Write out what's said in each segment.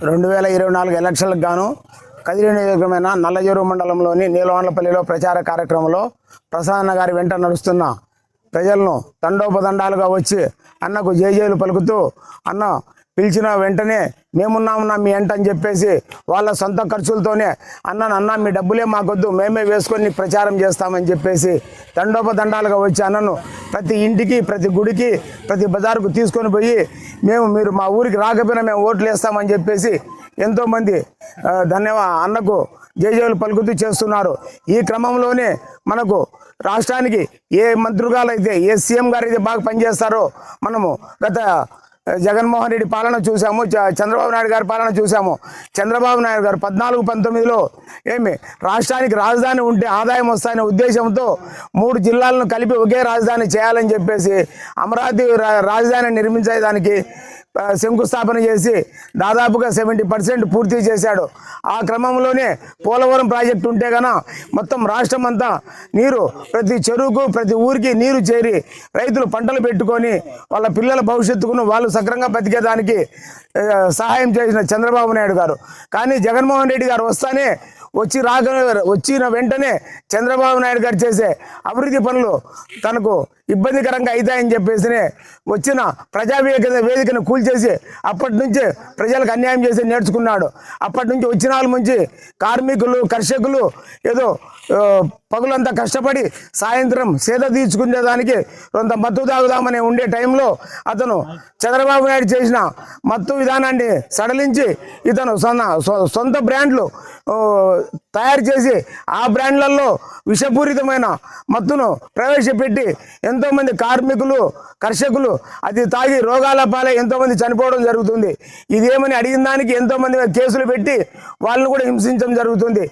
రెండు వేల ఇరవై నాలుగు ఎలక్షన్లకు గాను కదిరి నియోజకమైన నల్లజూరు మండలంలోని నీలవాండ్లపల్లిలో ప్రచార కార్యక్రమంలో ప్రసన్న గారి వెంట నడుస్తున్న ప్రజలను తండోపదండాలుగా వచ్చి అన్నకు జేజేలు పలుకుతూ అన్న పిలిచిన వెంటనే మేమున్నామన్నా మీ ఎంట అని చెప్పేసి వాళ్ళ సొంత ఖర్చులతోనే అన్న అన్న మీ డబ్బులే మాకొద్దు మేమే వేసుకొని ప్రచారం చేస్తామని చెప్పేసి దండోపదండాలుగా వచ్చి అన్నను ప్రతి ఇంటికి ప్రతి గుడికి ప్రతి బజారుకు తీసుకొని పోయి మేము మీరు మా ఊరికి రాకపోయినా మేము ఓట్లు వేస్తామని చెప్పేసి ఎంతోమంది ధన్యవా అన్నకు జయజయలు పలుకుతూ చేస్తున్నారు. ఈ క్రమంలోనే మనకు రాష్ట్రానికి ఏ మంత్రుగాలు అయితే ఏ సీఎం గారు అయితే బాగా పనిచేస్తారో మనము గత జగన్మోహన్ రెడ్డి పాలన చూసాము చ- చంద్రబాబు నాయుడు గారి పాలన చూసాము చంద్రబాబు నాయుడు గారు పద్నాలుగు పంతొమ్మిదిలో ఏమి రాష్ట్రానికి రాజధాని ఉంటే ఆదాయం వస్తాయనే ఉద్దేశంతో మూడు జిల్లాలను కలిపి ఒకే రాజధాని చేయాలని చెప్పేసి అమరావతి రా- రాజధాని నిర్మించేదానికి శంకుస్థాపన చేసి దాదాపుగా సెవెంటీ పర్సెంట్ పూర్తి చేశాడు. ఆ క్రమంలోనే పోలవరం ప్రాజెక్టు ఉంటే గన మొత్తం రాష్ట్రం అంతా నీరు ప్రతి చెరువుకు ప్రతి ఊరికి నీరు చేరి రైతులు పంటలు పెట్టుకొని వాళ్ళ పిల్లల భవిష్యత్తుకును వాళ్ళు సక్రంగా బతికేదానికి సహాయం చేసిన చంద్రబాబు నాయుడు గారు. కానీ జగన్మోహన్ రెడ్డి గారు వస్తానే వచ్చి రాక వచ్చిన వెంటనే చంద్రబాబు నాయుడు గారు చేసే అభివృద్ధి పనులు తనకు ఇబ్బందికరంగా అవుతాయని చెప్పేసి వచ్చిన ప్రజా వేదిక వేదికను కూల్చేసి అప్పటి నుంచి ప్రజలకు అన్యాయం చేసి నేర్చుకున్నాడు. అప్పటి నుంచి వచ్చిన వాళ్ళ నుంచి కార్మికులు కర్షకులు ఏదో పగులంతా కష్టపడి సాయంత్రం సేద తీర్చుకునేదానికి కొంత మత్తు తాగుదామని ఉండే టైంలో అతను చంద్రబాబు నాయుడు చేసిన మత్తు విధానాన్ని సడలించి ఇతను సొంత సొంత బ్రాండ్లు తయారు చేసి ఆ బ్రాండ్లలో విషపూరితమైన మత్తును ప్రవేశపెట్టి ఎంతోమంది కార్మికులు కర్షకులు అది తాగి రోగాల పాలై ఎంతోమంది చనిపోవడం జరుగుతుంది. ఇదేమని అడిగిన దానికి ఎంతోమంది కేసులు పెట్టి వాళ్ళని కూడా హింసించడం జరుగుతుంది.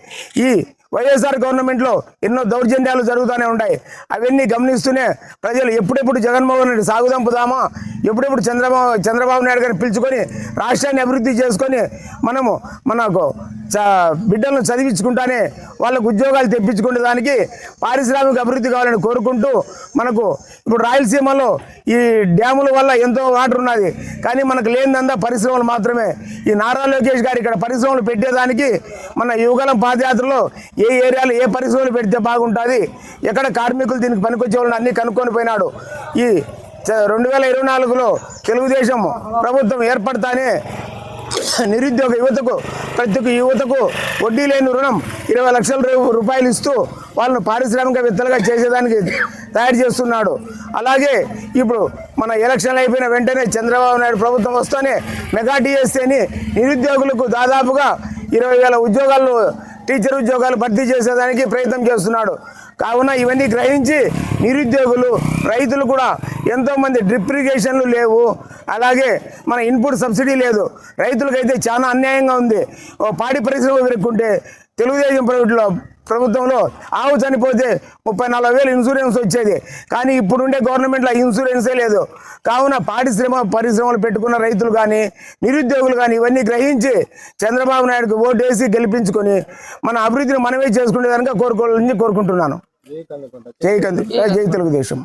ఈ వైఎస్ఆర్ గవర్నమెంట్లో ఎన్నో దౌర్జన్యాలు జరుగుతూనే ఉంటాయి. అవన్నీ గమనిస్తూనే ప్రజలు ఎప్పుడెప్పుడు జగన్మోహన్ రెడ్డి సాగుదంపుదామా ఎప్పుడెప్పుడు చంద్రబాబు చంద్రబాబు నాయుడు గారిని పిలుచుకొని రాష్ట్రాన్ని అభివృద్ధి చేసుకొని మనము మనకు చ బిడ్డలను చదివించుకుంటానే వాళ్ళకు ఉద్యోగాలు తెప్పించుకునే దానికి పారిశ్రామిక అభివృద్ధి కావాలని కోరుకుంటూ మనకు ఇప్పుడు రాయలసీమలో ఈ డ్యాముల వల్ల ఎంతో వాటర్ ఉన్నది. కానీ మనకు లేనిదంతా పరిశ్రమలు మాత్రమే. ఈ నారా లోకేష్ గారు ఇక్కడ పరిశ్రమలు పెట్టేదానికి మన యువగలం పాదయాత్రలో ఏ ఏరియాలో ఏ పరిశ్రమలు పెడితే బాగుంటుంది ఎక్కడ కార్మికులు దీనికి పనికొచ్చే వాళ్ళని అన్ని కనుక్కొని పోయినాడు. ఈ రెండు వేల ఇరవై నాలుగులో తెలుగుదేశం ప్రభుత్వం ఏర్పడతానే నిరుద్యోగ యువతకు ప్రతి ఒక్క యువతకు వడ్డీ లేని రుణం ఇరవై లక్షల రూపాయలు ఇస్తూ వాళ్ళను పారిశ్రామికవేత్తలుగా చేసేదానికి తయారు చేస్తున్నాడు. అలాగే ఇప్పుడు మన ఎలక్షన్లు అయిపోయిన వెంటనే చంద్రబాబు నాయుడు ప్రభుత్వం వస్తూనే మెగా టీఎస్సీని నిరుద్యోగులకు దాదాపుగా ఇరవై వేల ఉద్యోగాలు టీచర్ ఉద్యోగాలు భర్తీ చేసేదానికి ప్రయత్నం చేస్తున్నాడు. కావున ఇవన్నీ గ్రహించి నిరుద్యోగులు రైతులు కూడా ఎంతోమంది డ్రిప్ ఇరిగేషన్లు లేవు. అలాగే మన ఇన్పుట్ సబ్సిడీ లేదు. రైతులకైతే చాలా అన్యాయంగా ఉంది. ఓ పాడి పరిశ్రమ పెరుక్కుంటే తెలుగుదేశం ప్రభుత్వంలో ప్రభుత్వంలో ఆవు చనిపోతే ముప్పై నలభై వేలు ఇన్సూరెన్స్ వచ్చేది. కానీ ఇప్పుడుండే గవర్నమెంట్లో ఇన్సూరెన్సే లేదు. కావున పారిశ్రమ పరిశ్రమలు పెట్టుకున్న రైతులు కానీ నిరుద్యోగులు కానీ ఇవన్నీ గ్రహించి చంద్రబాబు నాయుడుకి ఓటు వేసి గెలిపించుకొని మన అభివృద్ధిని మనమే చేసుకునేదానిగా కోరుకోవాలని కోరుకుంటున్నాను. జై జై తెలుగుదేశం.